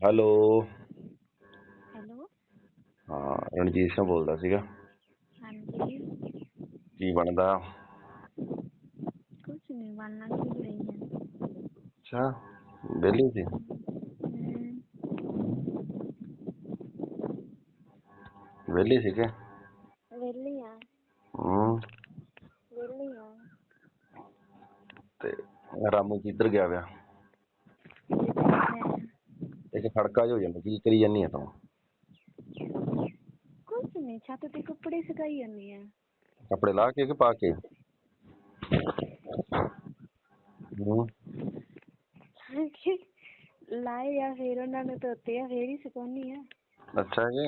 Hello. Hello. ਹਾਂ ਰਣਜੀਤ ਸਿੰਘ ਬੋਲਦਾ ਸੀਗਾ। ਹਾਂਜੀ। ਕੀ ਬਣਦਾ? ਕੁਛ ਨਹੀਂ ਬਣਨਾ ਕੀ ਰਹੀ ਹੈ ਅੱਛਾ ਵਿਹਲੀ ਸੀ? ਵਿਹਲੀ ਸੀ ਕਿ? ਵਿਹਲੀ ਆ। ਹੂੰ। ਵਿਹਲੀ ਆ। ਤੇ ਰਾਮੂ ਕਿੱਧਰ ਗਿਆ ਵਿਆ? ਇੱਕ ਖੜਕਾ ਜਿਹਾ ਹੋ ਜਾਂਦਾ ਕੀ ਕਰੀ ਜਾਨੀ ਆ ਤੂੰ? ਕੁਛ ਨਹੀਂ ਛੱਤ ਤੇ ਕੱਪੜੇ ਸੁਕਾਈ ਜਾਂਦੀ ਆ। ਕੱਪੜੇ ਲਾ ਕੇ ਕਿ ਪਾ ਕੇ? ਹੂੰ। ਲਾਏ ਆ ਫਿਰ ਉਹਨਾਂ ਨੂੰ ਧੋਤੇ ਆ ਫੇਰ ਹੀ ਸੁਕਾਉਣੀ ਆ। ਅੱਛਾ ਜੀ।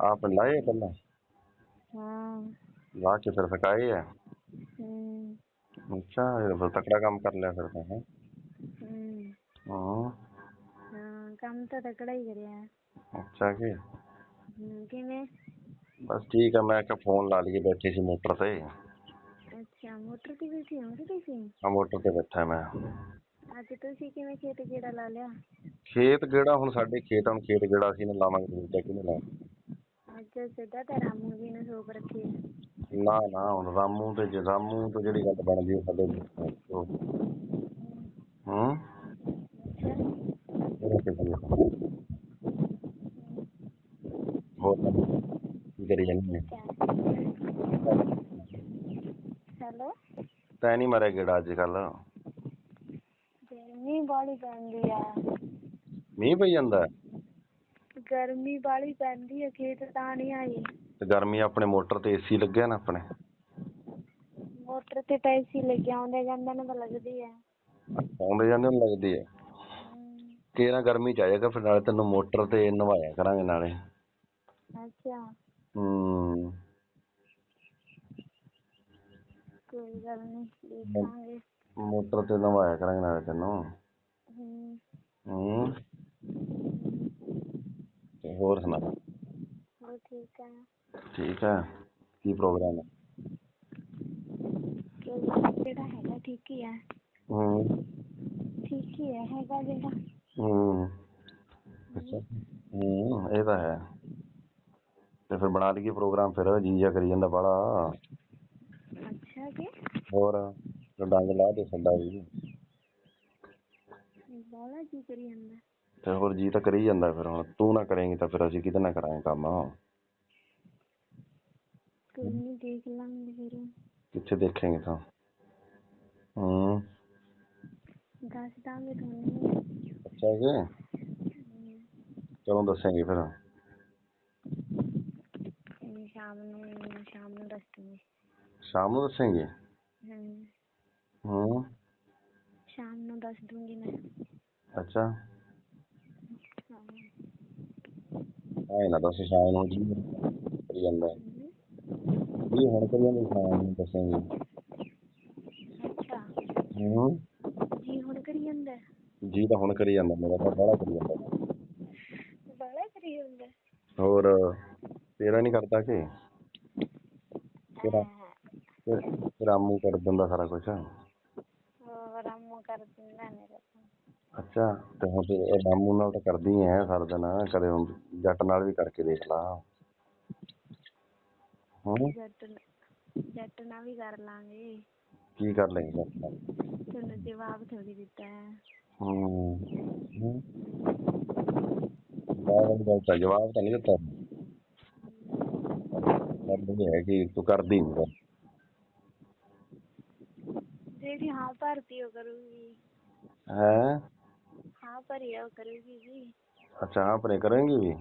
ਆਪ ਲਾਏ ਪਹਿਲਾਂ? ਹਾਂ। ਲਾ ਕੇ ਫਿਰ ਸਕਾਏ ਆ? ਅੱਛਾ ਤਾਂ ਤਕੜਾ ਕੰਮ ਕਰ ਲਿਆ ਫਿਰ ਤਾਂ ਹੈਂ। ਹਮ, ਹਾਂ। ਹਾਂ ਕੰਮ ਤਾਂ ਤਕੜਾ ਹੀ ਕਰਿਆ। ਅੱਛਾ ਜੀ ਹਮ, ਕਿਵੇਂ? ਬਸ ਠੀਕ ਆ ਮੈਂ ਕਿਹਾ ਫੋਨ ਲਾ ਲਈਏ ਬੈਠੇ ਸੀ ਮੋਟਰ ਤੇ। ਅੱਛਾ ਮੋਟਰ ਤੇ ਬੈਠੀ ਹੋ ਤੇ ਤੁਸੀਂ? ਆ ਮੋਟਰ ਤੇ ਬੈਠਾ ਮੈਂ। ਅੱਜ ਤੁਸੀਂ ਕਿਵੇਂ ਖੇਤ ਗੇੜਾ ਲਾ ਲਿਆ? ਖੇਤ ਕਿਹੜਾ ਹੁਣ ਸਾਡੇ ਖੇਤ ਹੁਣ ਖੇਤ ਕਿਹੜਾ ਅਸੀਂ ਨੇ ਲਾਵਾਂਗੇ ਦੂਜਾ ਕਿਹਨੇ ਲਾਉਣਾ ਅੱਜ ਸਿੱਧਾ ਤਾਂ ਰਾਮੂ ਜੀ ਨੇ ਸੋਪ ਰੱਖੀ ਆ। ਨਾ ਨਾ ਹੁਣ ਰਾਮੂ ਤੇ ਜੇ ਰਾਮੂ ਤੋਂ ਜਿਹੜੀ ਗੱਲ ਬਣਦੀ ਉਹ ਸਾਡੇ ਹੂੰ? ਹੋਰ ਕੀ ਕਰੀ ਜਾਂਦੀ ਹੈ ਹੈਲੋ? ਤੈ ਨਹੀਂ ਮਾਰਿਆ ਗੇੜਾ ਅੱਜ ਕੱਲ ਗਰਮੀ ਬਾਲੀ ਪੈਂਦੀ ਆ। ਮੀਂਹ ਪਈ ਜਾਂਦਾ? ਗਰਮੀ ਬਾਲੀ ਪੈਂਦੀ ਆ ਖੇਤ ਤਾਂ ਨਹੀਂ ਆਈ। ਤੇ ਗਰਮੀ ਆਪਣੇ ਮੋਟਰ ਤੇ ਏਸੀ ਲੱਗਿਆ ਨਾ ਆਪਣੇ? ਮੋਟਰ ਤੇ ਤਾਂ ਏਸੀ ਲੱਗਿਆ ਆਉਂਦੇ ਜਾਂਦੇ ਨੂੰ ਤਾਂ ਲੱਗਦੀ ਆ। ਆਉਂਦੇ ਜਾਂਦੇ ਨੂੰ ਲੱਗਦੀ ਹੈ। ਹਮ, ਤੇਰਾ ਗਰਮੀ ਚ ਆ ਜਾਏਗਾ ਫਿਰ ਨਾਲੇ ਤੈਨੂੰ ਮੋਟਰ ਤੇ ਨਵਾਇਆ ਕਰਾਂਗੇ ਨਾਲੇ। ਅੱਛਾ। ਹੂੰ। ਕੋਈ ਗੱਲ ਨਹੀਂ ਦੇਖਾਂਗੇ। ਮੋਟਰ ਤੇ ਨਵਾਇਆ ਕਰਾਂਗੇ ਨਾਲੇ ਤੈਨੂੰ। ਹਮ, ਹੂੰ। ਤੇ ਹੋਰ ਸੁਣਾ? ਹੋਰ ਠੀਕ ਆ। ਠੀਕ ਹੈ ਕੀ ਪ੍ਰੋਗਰਾਮ ਹੈ? ਕੋਈ ਜਿਹੜਾ ਹੈਗਾ ਠੀਕ ਹੀ ਆ ਹੂੰ। ਠੀਕ ਹੀ ਆ ਹੈਗਾ ਜਿਹੜਾ। ਹੂੰ। ਅੱਛਾ। ਹੂੰ ਇਹ ਤਾਂ ਹੈ। ਤੇ ਫਿਰ ਬਣਾ ਲਈਏ ਪ੍ਰੋਗਰਾਮ ਫਿਰ ਜੀ ਜਾ ਕਰੀ ਜਾਂਦਾ ਬੜਾ ਅੱਛਾ ਕਿ ਹੋਰ ਤੇ ਡੰਗ ਲਾ ਦੇ ਸਾਡਾ ਵੀ। ਬਾਲਾ ਕੀ ਕਰੀ ਜਾਂਦਾ। ਤੇ ਹੋਰ ਜੀ ਤਾਂ ਕਰੀ ਜਾਂਦਾ ਫਿਰ ਹੁਣ। ਤੂੰ ਨਾ ਕਰੇਂਗੀ ਤਾਂ ਫਿਰ ਅਸੀਂ ਕਿਹਦੇ ਨਾਲ ਕਰਾਂਗੇ ਕੰਮ। ਕੋਈ ਨਹੀਂ ਦੇਖ ਲਾਂਗੇ ਫਿਰ। ਕਿੱਥੇ ਦੇਖੇਂਗੇ ਤਾਂ? ਹੂੰ। ਦੱਸ ਦਾਂਗੇ ਤੁਹਾਨੂੰ। ਅੱਛਾ ਜੀ। ਚਲੋ ਦੱਸਾਂਗੇ ਫਿਰ। ਹਮ, ਸ਼ਾਮ ਨੂੰ ਸ਼ਾਮ ਨੂੰ ਦੱਸ ਦੂੰਗੀ ਸ਼ਾਮ ਨੂੰ ਦੱਸਾਂਗੇ? ਹਮ, ਹੂੰ। ਸ਼ਾਮ ਨੂੰ ਦੱਸ ਦੂੰਗੀ ਮੈਂ। ਅੱਛਾ। ਹਾਂ। ਆਏ ਨਾ ਦੱਸ ਸ਼ਾਮ ਨੂੰ ਜੀ। ਕਰੀ ਜਾਂਦਾ। ਹਮ, ਜੀ ਹੁਣ ਕਰੀ ਜਾਂਦਾ ਸ਼ਾਮ ਨੂੰ ਦੱਸਾਂਗੇ ਅੱਛਾ। ਹੂੰ। ਜੀ ਹੁਣ ਕਰੀ ਜਾਂਦਾ? ਜੀ ਤਾਂ ਹੁਣ ਕਰੀ ਜਾਂਦਾ ਮੇਰਾ ਤਾਂ ਬੜਾ ਕਰੀ ਜਾਂਦਾ। ਬਾਲਾ ਕਰੀ ਜਾਂਦਾ? ਹੋਰ ਤੇਰਾ ਨਹੀਂ ਕਰਦਾ ਕਿ? ਤੇਰਾ ਹਾਂ। ਤੇ- ਤੇਰਾ ਮੂੰਹ ਕਰ ਦਿੰਦਾ ਸਾਰਾ ਕੁਝ ਹੋਰ ਰਾਮੂ ਕਰ ਦਿੰਦਾ ਮੇਰਾ ਅੱਛਾ ਤੇ ਹੁਣ ਤੇ ਇਹ ਰਾਮੂ ਨਾਲ ਤਾਂ ਕਰਦੀ ਐ ਸਾਰਾ ਦਿਨ ਕਦੇ ਜੱਟ ਨਾਲ ਵੀ ਕਰਕੇ ਦੇਖ ਲਾ। ਹੂੰ ਜੱਟ ਨ- ਜੱਟ ਨਾਲ ਵੀ ਕਰ ਲਾਂਗੇ ਕੀ ਕਰ ਲੇਂਗੇ ਜੱਟ ਨਾਲ ਤੁਹਾਨੂੰ ਜਵਾਬ ਥੋੜੀ ਦਿੱਤਾ ਹੈ ਹੂੰ ਹੂੰ ਜਵਾਬ ਦਾ ਤਾਂ ਜਵਾਬ ਤਾਂ ਨਹੀਂ ਦਿੱਤਾ ਪਰ ਇਹ ਹੈ ਕਿ ਤੂੰ ਕਰਦੀ ਨਹੀਂ ਜਿਹੜੀ ਹਾਂ ਭਰਤੀ ਉਹ ਕਰੂਗੀ ਹੈ ਹਾਂ ਭਰੀ ਆ ਉਹ ਕਰੂਗੀ ਜੀ ਅੱਛਾ ਹਾਂ ਭਰੇ ਕਰੇਂਗੀ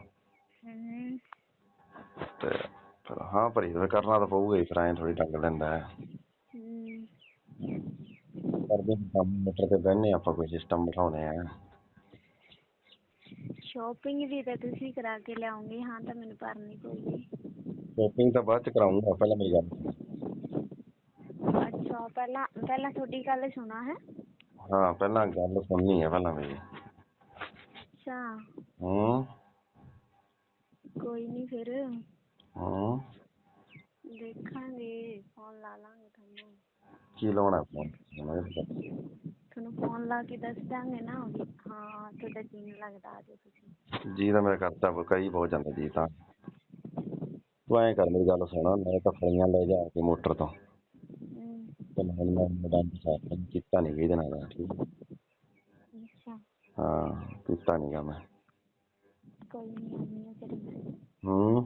ਫਿਰ ਹਾਂ ਭਰੀ ਤਾਂ ਕਰਨਾ ਤਾਂ ਪਊਗਾ ਹੀ ਫਿਰ ਐਂ ਥੋੜੀ ਟੰਗ ਲੈਂਦਾ ਹੈ। ਹਮ, ਕਰਦੇ ਹਾਂ ਕੰਮ ਮੋਟਰ ਤੇ ਬਹਿਨੇ ਆਪਾਂ ਕੋਈ ਸਿਸਟਮ ਬਿਠਾਉਣੇ ਆ। ਸ਼ਾਪਿੰਗ ਵੀ ਤਾਂ ਤੁਸੀਂ ਕਰਾ ਕੇ ਲਿਆਉਂਗੇ ਹਾਂ ਤਾਂ ਮੈਨੂੰ ਭਰਨੀ ਪਊਗੀ। ਸ਼ੋਪਿੰਗ ਤਾਂ ਬਾਅਦ ਚ ਕਰਾਉਂਗਾ ਪਹਿਲਾਂ ਮੇਰੀ ਗੱਲ। ਅੱਛਾ ਪਹਿਲਾਂ ਪਹਿਲਾਂ ਤੁਹਾਡੀ ਗੱਲ ਸੁਣਾ ਹੈ? ਹਾਂ ਪਹਿਲਾਂ ਗੱਲ ਸੁਣਨੀ ਹੈ ਪਹਿਲਾਂ ਮੇਰੀ। ਅੱਛਾ। ਹੂੰ। ਕੋਈ ਨਹੀਂ ਫਿਰ। ਹੂੰ। ਦੇਖਾਂਗੇ ਫੋਨ ਲਾ ਲਾਂਗੇ ਤੁਹਾਨੂੰ। ਕੀ ਲਾਉਣਾ ਫੋਨ? ਤੁਹਾਨੂੰ ਫੋਨ ਲਾ ਕੇ ਦੱਸ ਦਾਂਗੇ ਨਾ ਵੀ ਹਾਂ ਤੁਹਾਡਾ ਜੀ ਨਹੀਂ ਲੱਗਦਾ ਆ ਜਾਓ ਤੁਸੀਂ। ਜੀ ਤਾਂ ਮੇਰਾ ਕਰਤਾ ਕਈ ਬਹੁਤ ਜਾਂਦਾ ਜੀ ਤਾਂ। ਤੂੰ ਐਂ ਕਰ ਮੇਰੀ ਗੱਲ ਸੁਣ ਮੈਂ ਤਾਂ ਫਲੀਆਂ ਲੈ ਜਾ ਕੇ ਮੋਟਰ ਤੋਂ। ਹਮ, ਤੇ ਮੈਂ ਮੈਂ ਮੈਦਾਨ ਸਾਫ਼ ਕੀਤਾ ਨਹੀਂ ਇਹਦੇ ਨਾਲ ਠੀਕ ਹੈ? ਅੱਛਾ। ਹਾਂ ਕੀਤਾ ਨਹੀਂ ਗਾ ਮੈਂ। ਕੋਈ ਨਹੀਂ ਆਉਂਦੀ ਹਾਂ ਫਿਰ ਮੈਂ। ਹੂੰ।